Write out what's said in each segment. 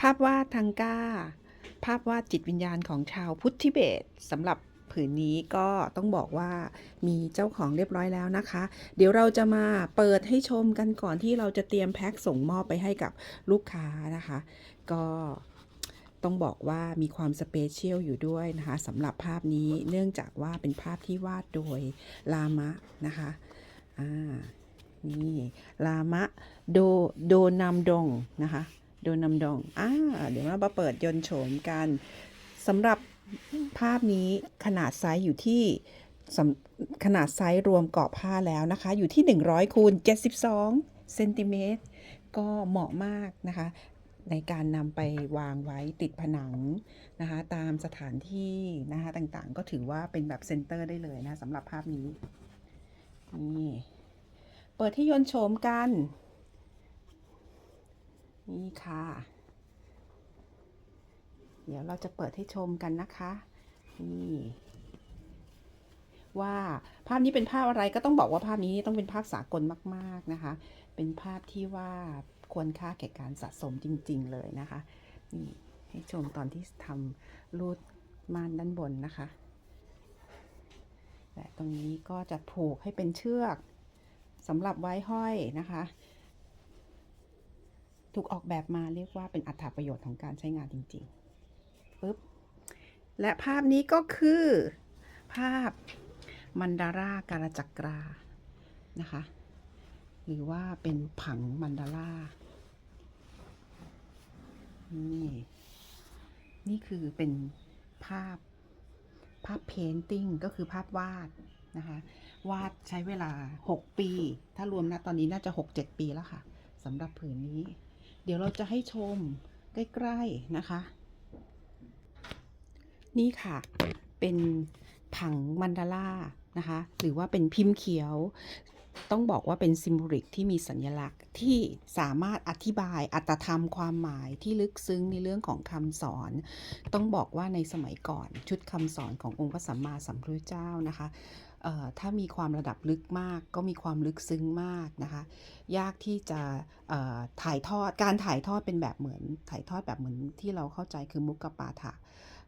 ภาพวาดทังก้า ภาพวาดจิตวิญญาณของชาวพุทธิเบตสำหรับผืนนี้ก็ต้องบอกว่ามีเจ้าของเรียบร้อยแล้วนะคะ เดี๋ยวเราจะมาเปิดให้ชมกันก่อนที่เราจะเตรียมแพ็คส่งมอบไปให้กับลูกค้านะคะ ก็ต้องบอกว่ามีความสเปเชียลอยู่ด้วยนะคะสำหรับภาพนี้เนื่องจากว่าเป็นภาพที่วาดโดยลามะนะคะอ่านี่ลามะโดโดนำดงนะคะ โดนำดองอ่าเดี๋ยวเรามาเปิดยนต์โฉมกันสำหรับภาพนี้ขนาดไซส์อยู่ที่ขนาดไซส์รวมกรอบผ้าแล้วนะคะ อยู่ที่ 100คูณ72เซนติเมตรก็เหมาะมากนะคะ ในการนำไปวางไว้ติดผนังนะคะ ตามสถานที่นะคะต่างๆ ก็ถือว่าเป็นแบบเซนเตอร์ได้เลยนะสำหรับภาพนี้นี่เปิดที่ยนต์โฉมกัน นี่ค่ะ เดี๋ยวเราจะเปิดให้ชมกันนะคะ นี่ว่าภาพนี้เป็นภาพอะไรก็ต้องบอกว่าภาพนี้ต้องเป็นภาพสากลมาก ๆนะคะ เป็นภาพที่ว่าควรค่าแก่การสะสมจริง ๆ เลยนะคะ นี่ให้ชมตอนที่ทำรูดม่านด้านบนนะคะ และตรงนี้ก็จะผูกให้เป็นเชือกสำหรับไว้ห้อยนะคะ ถูกออกแบบมาเรียกว่าเป็นอัตราประโยชน์ของการใช้งานจริงๆปึ๊บและภาพนี้ก็คือ ภาพมันดาราการจักรานะคะ หรือว่าเป็นผังมันดารานี่นี่คือเป็นภาพภาพเพนติ้งก็คือภาพวาดนะคะวาดใช้เวลา 6 ปี ถ้ารวมนะตอนนี้น่าจะ 6-7 ปีแล้วค่ะสำหรับผืนนี้ เดี๋ยวเราจะให้ชมใกล้ๆนะคะ นี่ค่ะเป็นผังมันดาล่านะคะ หรือว่าเป็นพิมพ์เขียว ต้องบอกว่าเป็นซิมโบลิกที่มีสัญลักษณ์ที่สามารถอธิบายอัตธรรมความหมายที่ลึกซึ้งในเรื่องของคำสอน ต้องบอกว่าในสมัยก่อนชุดคำสอนขององค์พระสัมมาสัมพุทธเจ้านะคะถ้ามีความระดับลึกมากก็มีความลึกซึ้งมากนะคะยากที่จะถ่ายทอดการถ่ายทอดเป็นแบบเหมือนถ่ายทอดแบบเหมือนที่เราเข้าใจคือมุกกปาฐะ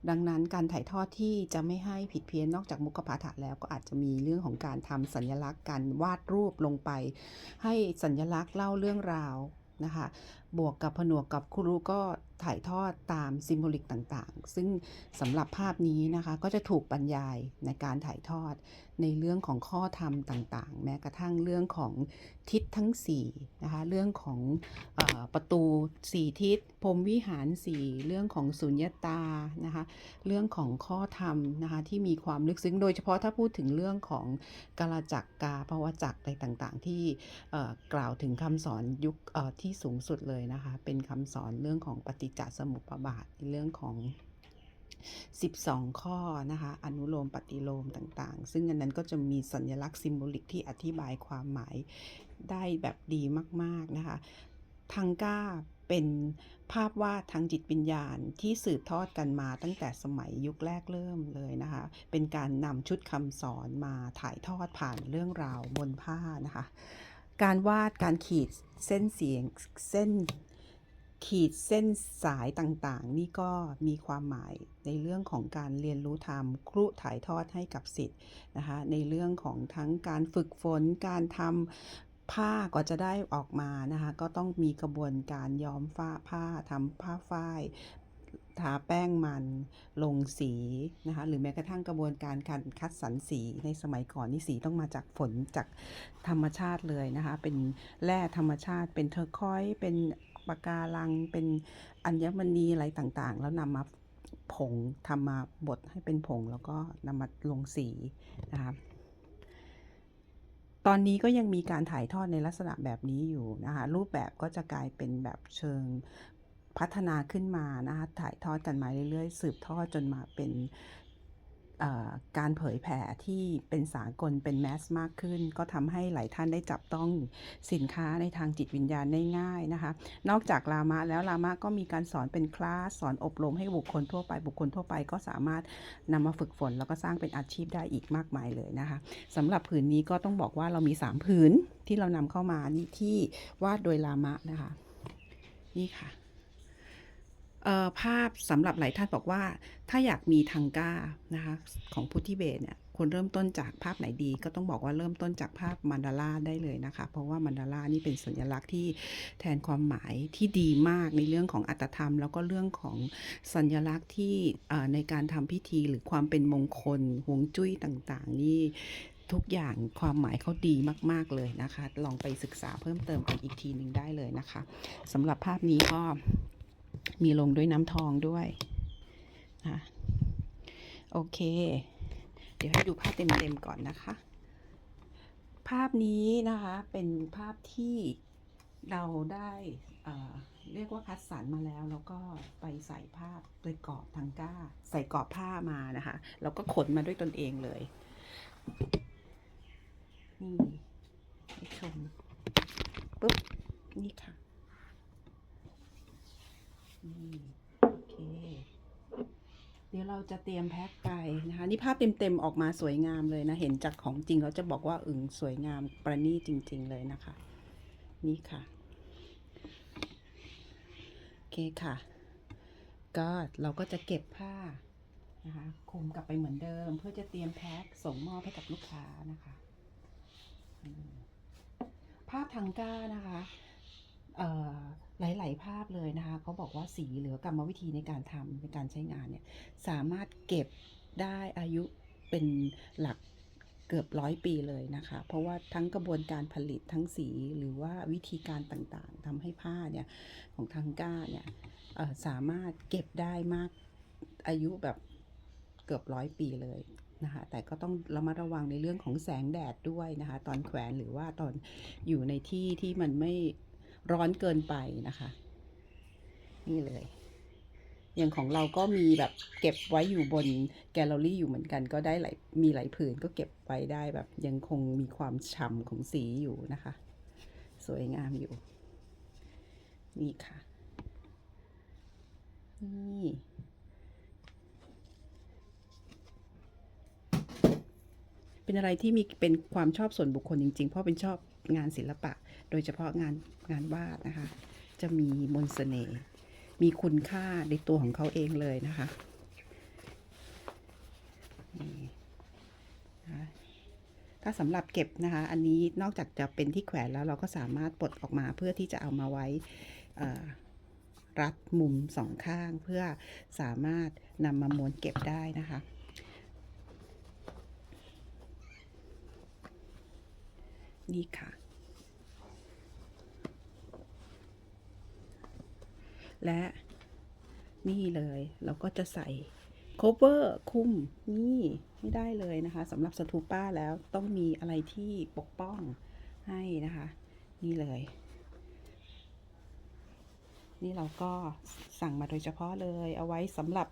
ดังนั้นการถ่ายทอดที่จะไม่ให้ผิดเพี้ยนนอกจากมุกพาฐะแล้วก็อาจจะมีเรื่องของการทำสัญลักษณ์การวาดรูปลงไป ให้สัญลักษณ์เล่าเรื่องราวนะคะ บวกกับผนวกกับครูก็ ถ่ายทอดตามซิมโบลิกต่างๆ ซึ่งสำหรับภาพนี้นะคะก็จะถูกบรรยายในการถ่ายทอดในเรื่องของข้อธรรมต่างๆ แม้กระทั่งเรื่องของทิศทั้ง4นะคะเรื่องของอประตู 4 ทิศพรมวิหาร 4 เรื่องของสุญญตานะคะเรื่องของข้อธรรมนะคะที่มีความลึกซึ้งโดยเฉพาะถ้าพูดถึงเรื่องของกาลจักรกาภวจักรอะไรต่างๆ ที่กล่าวถึงคำสอนยุคที่สูงสุดเลยนะคะเป็นคำสอนเรื่องของปฏิจจสมุปบาทในเรื่องของ 12 ข้อนะคะอนุโลมปฏิโลมต่างๆ ซึ่งอันนั้นก็จะมีสัญลักษณ์ซิมโบลิกที่อธิบายความหมายได้แบบดีมากๆนะคะทังก้าเป็นภาพวาดทางจิตวิญญาณที่สืบทอดกันมาตั้งแต่สมัยยุคแรกเริ่มเลยนะคะ เป็นการนำชุดคำสอนมาถ่ายทอดผ่านเรื่องราวบนผ้านะคะ การวาดการขีดเส้นเสียงเส้น ขีดเส้นสายต่างๆ นี่ก็มีความหมายในเรื่องของการเรียนรู้ธรรมครุถ่ายทอดให้กับสิทธิ์นะคะในเรื่องของทั้งการฝึกฝนการทำผ้าก็จะได้ออกมานะคะก็ต้องมีกระบวนการย้อมฝ้าผ้าทำผ้าฝ้ายทาแป้งมันลงสีนะคะหรือแม้กระทั่งกระบวนการการคัดสรรสีในสมัยก่อนนี่สีต้องมาจากฝนจากธรรมชาติเลยนะคะเป็นแร่ธรรมชาติเป็นเทอร์คอยส์เป็น ปะการังเป็นอัญมณีอะไรต่างๆ แล้วนำมาผงทำมาบดให้เป็นผงแล้วก็นำมาลงสีนะคะตอนนี้ก็ยังมีการถ่ายทอดในลักษณะแบบนี้อยู่นะคะรูปแบบก็จะกลายเป็นแบบเชิงพัฒนาขึ้นมานะคะถ่ายทอดกันมาเรื่อยๆ สืบทอดจนมาเป็น การเผยแผ่ที่เป็นสากลเป็นแมสมากขึ้น ก็ทำให้หลายท่านได้จับต้องสินค้าในทางจิตวิญญาณได้ง่ายนะคะ นอกจากลามะแล้วลามะก็มีการสอนเป็นคลาสสอนอบรมให้บุคคลทั่วไป บุคคลทั่วไปก็สามารถนำมาฝึกฝน แล้วก็สร้างเป็นอาชีพได้อีกมากมายเลยนะคะสำหรับผืนนี้ก็ต้องบอกว่าเรามี 3 ผืนที่เรานำเข้ามานี่ที่วาดโดยลามะนะคะ นี่ค่ะ ภาพสำหรับหลายท่านบอกว่า ถ้าอยากมีทังก้านะคะของพุทธิเบศเนี่ยควรเริ่มต้นจากภาพไหนดี ก็ต้องบอกว่าเริ่มต้นจากภาพมันดาราได้เลยนะคะ เพราะว่ามันดารานี่เป็นสัญลักษณ์ที่แทนความหมายที่ดีมากในเรื่องของอัตธรรม แล้วก็เรื่องของสัญลักษณ์ที่ในการทำพิธีหรือความเป็นมงคลหวงจุ้ยต่างๆ นี่ทุกอย่างความหมายเขาดีมาก ๆ เลยนะคะ ลองไปศึกษาเพิ่มเติมกันอีกทีหนึ่งได้เลยนะคะสำหรับภาพนี้ก็ มีลงด้วยน้ำทองด้วยนะโอเค เดี๋ยวให้ดูภาพเต็มๆก่อนนะคะ ภาพนี้นะคะเป็นภาพที่เราได้เอ่อเรียกว่าคัดสรรมาแล้ว แล้วก็ไปใส่ภาพไปกรอบทางก้า ใส่กรอบผ้ามานะคะ แล้วก็ขนมาด้วยตนเองเลย นี่ให้ชมปุ๊บ นี่ค่ะ นี่โอเค เดี๋ยวเราจะเตรียมแพ็คไปนะคะ นี่ภาพเต็มๆออกมาสวยงามเลยนะ เห็นจากของจริงเราจะบอกว่าอึ่งสวยงามประณีตจริง ๆ เลยนะคะ นี่ค่ะ โอเคค่ะ ก็เราก็จะเก็บผ้านะคะคลุมกลับไปเหมือนเดิม เพื่อจะเตรียมแพ็คส่งมอบให้กับลูกค้านะคะ ภาพทางก้านะคะ หลาย ๆ ภาพเลยนะคะเขาบอกว่าสีหรือกรรมวิธีในการทำในการใช้งานเนี่ยสามารถเก็บได้อายุเป็นหลักเกือบร้อยปีเลยนะคะ เพราะว่าทั้งกระบวนการผลิตทั้งสีหรือว่าวิธีการต่างๆทำให้ผ้าเนี่ยของทางก้าเนี่ยสามารถเก็บได้มากอายุแบบเกือบร้อยปีเลยนะคะแต่ก็ต้องระมัดระวังในเรื่องของแสงแดดด้วยนะคะ ตอนแขวนหรือว่าตอนอยู่ในที่ที่มันไม่ ร้อนเกินไปนะคะ นี่เลย อย่างของเราก็มีแบบเก็บไว้อยู่บนแกลเลอรี่อยู่เหมือนกัน ก็ได้หลายมีหลายผืนก็เก็บไว้ได้แบบยังคงมีความฉ่ำของสีอยู่นะคะ สวยงามอยู่ นี่ค่ะ นี่เป็นอะไรที่มีเป็นความชอบส่วนบุคคลจริงๆ เพราะเป็นชอบ งานศิลปะ โดยเฉพาะงานงานวาดนะคะ จะมีมนต์เสน่ห์มีคุณค่าในตัวของเขาเองเลยนะคะถ้าสำหรับเก็บนะคะ อันนี้นอกจากจะเป็นที่แขวนแล้วเราก็สามารถปลดออกมาเพื่อที่จะเอามาไว้รัดมุมสองข้างเพื่อสามารถนำมาม้วนเก็บได้นะคะ นี่ค่ะ และนี่เลยเราก็จะใส่ cover คุมนี่ไม่ได้เลยนะคะสำหรับสตูป้าแล้วต้องมีอะไรที่ปกป้องให้นะคะ นี่เลย นี่เราก็สั่งมาโดยเฉพาะเลย เอาไว้สำหรับ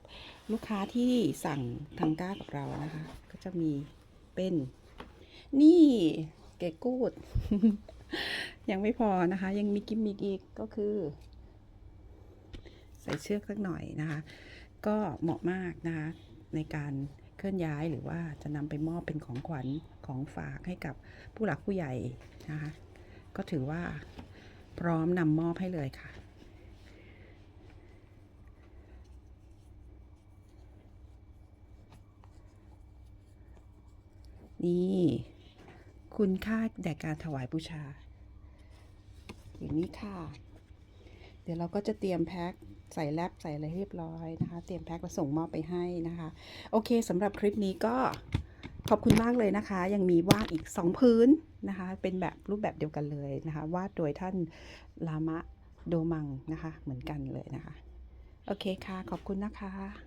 ลูกค้าที่สั่งทางก้ากับเรานะคะ ก็จะมีเป็นนี่ เก๋กูด ยังไม่พอนะคะ ยังมีกิมมิกอีกก็คือ ใส่เชือกสักหน่อยนะคะ ก็เหมาะมากนะคะ ในการเคลื่อนย้ายหรือว่าจะนำไปมอบเป็นของขวัญของฝากให้กับผู้หลักผู้ใหญ่นะคะ ก็ถือว่าพร้อมนำมอบให้เลยค่ะนี่ คุณค่าแด่การถวายบูชา อย่างนี้ค่ะ เดี๋ยวเราก็จะเตรียมแพ็คใส่แรปใส่อะไรเรียบร้อยนะคะ เตรียมแพ็คแล้วส่งมอบไปให้นะคะ โอเคสำหรับคลิปนี้ก็ขอบคุณมากเลยนะคะ ยังมีวาดอีก 2 พื้นนะคะ เป็นแบบรูปแบบเดียวกันเลยนะคะ วาดโดยท่านลามะโดมังนะคะ เหมือนกันเลยนะคะ โอเคค่ะ ขอบคุณนะคะ